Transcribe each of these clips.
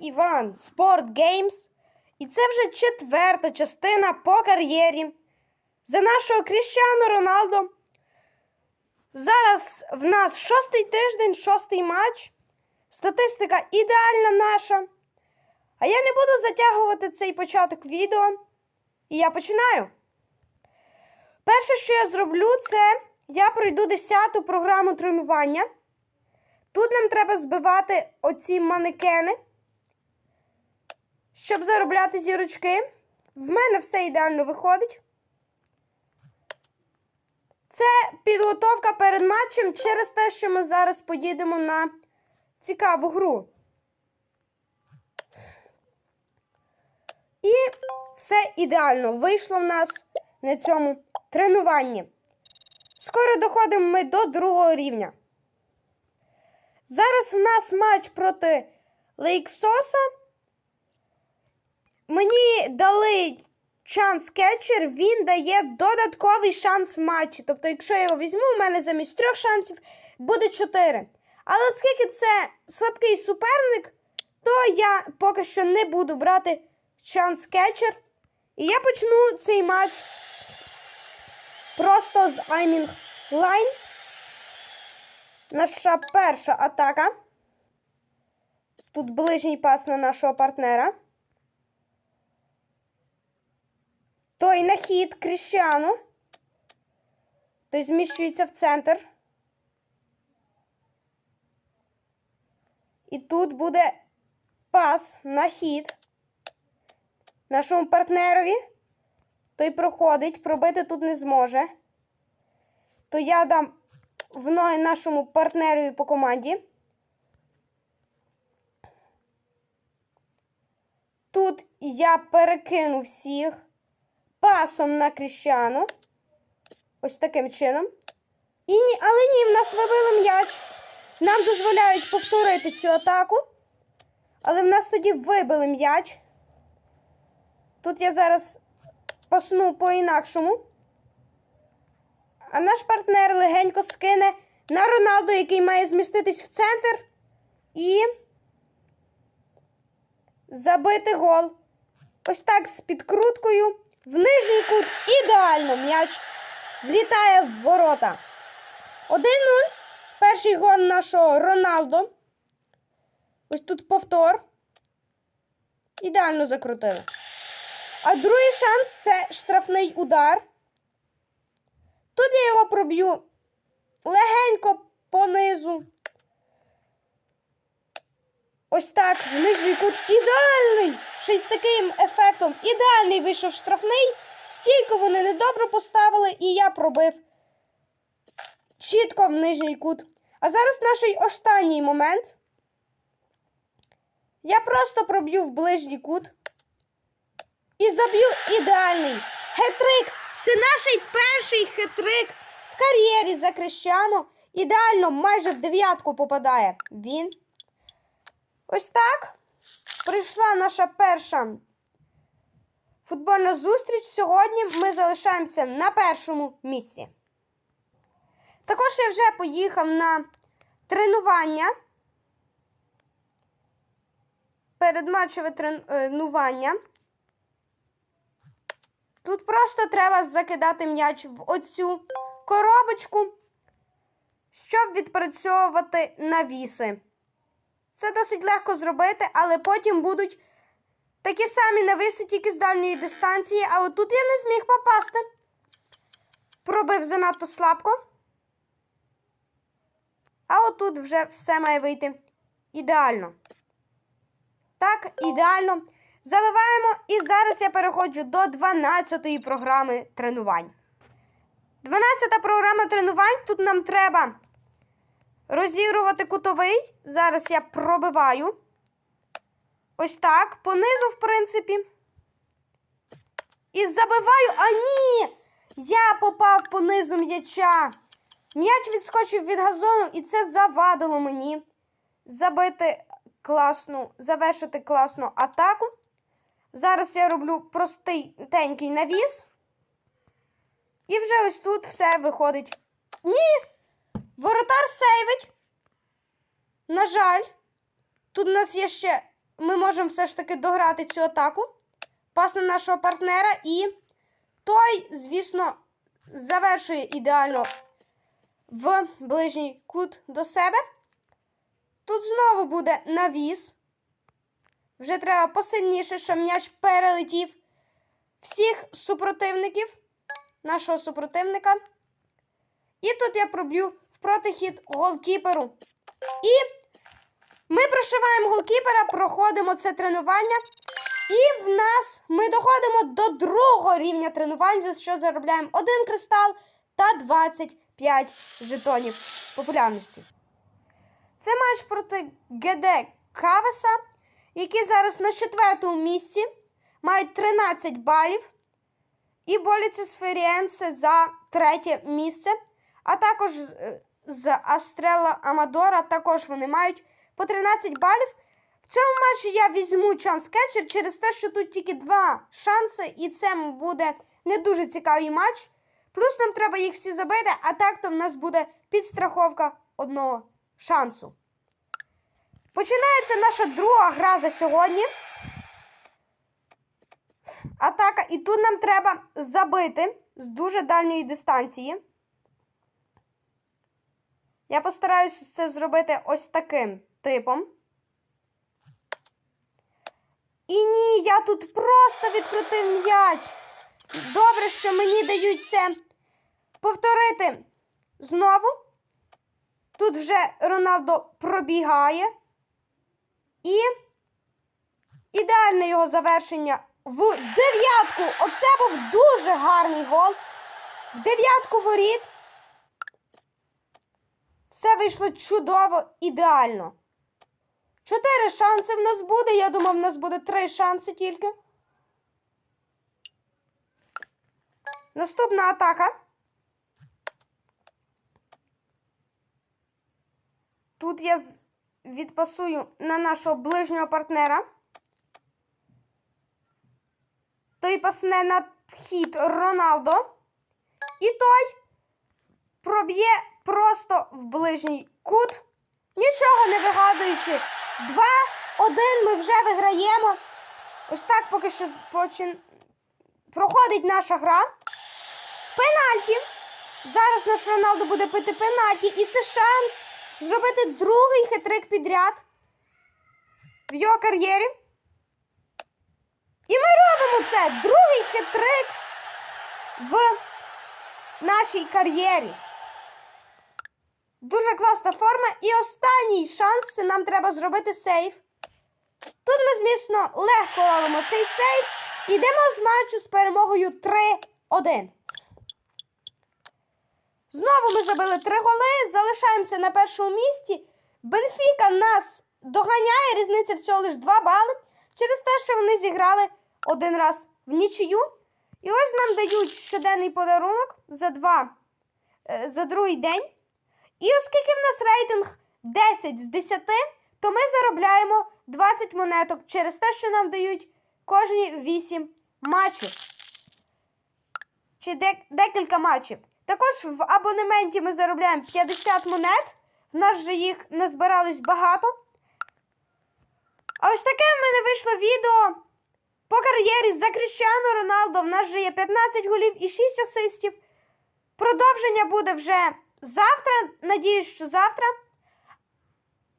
Іван Sport Games. І це вже четверта частина по кар'єрі за нашого Кріщану Роналдо. Зараз в нас шостий тиждень, шостий матч. Статистика ідеальна наша. А я не буду затягувати цей початок відео. І я починаю. Перше, що я зроблю, це я пройду 10-ту програму тренування. Тут нам треба збивати оці манекени, щоб заробляти зірочки. В мене все ідеально виходить. Це підготовка перед матчем через те, що ми зараз поїдемо на цікаву гру. І все ідеально вийшло в нас на цьому тренуванні. Скоро доходимо ми до другого рівня. Зараз в нас матч проти Лейксоса. Мені дали шанс кетчер, він дає додатковий шанс в матчі. Тобто, якщо я його візьму, у мене замість трьох шансів буде чотири. Але оскільки це слабкий суперник, то я поки що не буду брати шанс кетчер. І я почну цей матч просто з Аймінг Лайн. Наша перша атака. Тут ближній пас на нашого партнера. Той на хід Кріщану. Той зміщується в центр. І тут буде пас на хід нашому партнерові. Той проходить, пробити тут не зможе. То я дам в нашому партнерові по команді. Тут я перекину всіх пасом на Кріщану. Ось таким чином. І ні, але ні, в нас вибили м'яч. Нам дозволяють повторити цю атаку. Але в нас тоді вибили м'яч. Тут я зараз пасну по-інакшому. А наш партнер легенько скине на Роналду, який має зміститись в центр. І забити гол. Ось так з підкруткою. В нижній кут ідеально м'яч влітає в ворота. 1-0. Перший гол нашого Роналдо. Ось тут повтор. Ідеально закрутили. А другий шанс це штрафний удар. Тут я його проб'ю легенько понизу. Ось так, в нижній кут ідеальний! Ще з таким ефектом. Ідеальний вийшов штрафний. Стійко вони недобре поставили, і я пробив чітко в нижній кут. А зараз наш останній момент. Я просто проб'ю в ближній кут. І заб'ю ідеальний хетрик. Це наш перший хетрик в кар'єрі за Крещану. Ідеально майже в дев'ятку попадає він. Ось так. Прийшла наша перша футбольна зустріч. Сьогодні ми залишаємося на першому місці. Також я вже поїхав на тренування. Передматчеве тренування. Тут просто треба закидати м'яч в оцю коробочку, щоб відпрацьовувати навіси. Це досить легко зробити, але потім будуть такі самі нависи, тільки з дальньої дистанції. А от тут я не зміг попасти. Пробив занадто слабко. А отут вже все має вийти ідеально. Так, ідеально. Завиваємо, і зараз я переходжу до 12-ї програми тренувань. 12-та програма тренувань. Тут нам треба розігрувати кутовий. Зараз я пробиваю. Ось так. Понизу, в принципі. І забиваю. А ні! Я попав понизу м'яча. М'яч відскочив від газону, і це завадило мені забити класну, завершити класну атаку. Зараз я роблю простий навіс. І вже ось тут все виходить. Ні! Воротар сейвить. На жаль, тут у нас є ще ми можемо все ж таки дограти цю атаку. Пас на нашого партнера, і той, звісно, завершує ідеально в ближній кут до себе. Тут знову буде навіс. Вже треба посильніше, щоб м'яч перелетів всіх супротивників, нашого супротивника. І тут я проб'ю протихід голкіперу. І ми прошиваємо голкіпера, проходимо це тренування. І в нас ми доходимо до другого рівня тренувань, за що заробляємо один кристал та 25 жетонів популярності. Це матч проти ГД Кавеса, які зараз на четвертому місці мають 13 балів. І борються з Феріенсе за третє місце. А також з- Астрела Амадора також вони мають по 13 балів. В цьому матчі я візьму шанс кетчер через те, що тут тільки два шанси, і це буде не дуже цікавий матч. Плюс нам треба їх всі забити, а так то в нас буде підстраховка одного шансу. Починається наша друга гра за сьогодні. Атака, і тут нам треба забити з дуже дальньої дистанції. Я постараюся це зробити ось таким типом. І ні, я тут просто відкрутив м'яч. Добре, що мені дають це повторити знову. Тут вже Роналдо пробігає. І ідеальне його завершення в дев'ятку. Оце був дуже гарний гол. В дев'ятку воріт. Все вийшло чудово, ідеально. Чотири шанси в нас буде. Я думав, в нас буде три шанси тільки. Наступна атака. Тут я відпасую на нашого ближнього партнера. Той пасне на хід Роналдо. І той проб'є просто в ближній кут, нічого не вигадуючи. 2-1 ми вже виграємо. Ось так поки що почин... проходить наша гра. Пенальті. Зараз наш Роналдо буде пити пенальті, і це шанс зробити другий хитрик підряд в його кар'єрі. І ми робимо це. Другий хитрик в нашій кар'єрі. Дуже класна форма. І останній шанс нам треба зробити сейф. Тут ми, звісно, легко робимо цей сейф. Йдемо з матчу з перемогою 3-1. Знову ми забили три голи, залишаємося на першому місці. Бенфіка нас доганяє, різниця всього лише 2 бали через те, що вони зіграли один раз в нічию. І ось нам дають щоденний подарунок за два, е, за другий день. І оскільки в нас рейтинг 10 з 10, то ми заробляємо 20 монеток через те, що нам дають кожні 8 матчів. Чи дек- декілька матчів. Також в абонементі ми заробляємо 50 монет. В нас же їх не збиралось багато. А ось таке в мене вийшло відео по кар'єрі за Кріщану Роналдо. В нас же є 15 голів і 6 асистів. Продовження буде вже завтра. Надіюсь, що завтра.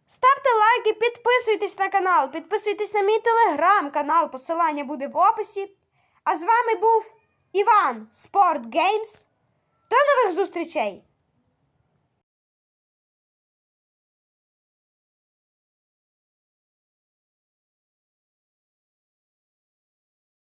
Ставте лайки, підписуйтесь на канал, підписуйтесь на мій телеграм-канал, посилання буде в описі. А з вами був Іван Спорт Геймс. До нових зустрічей!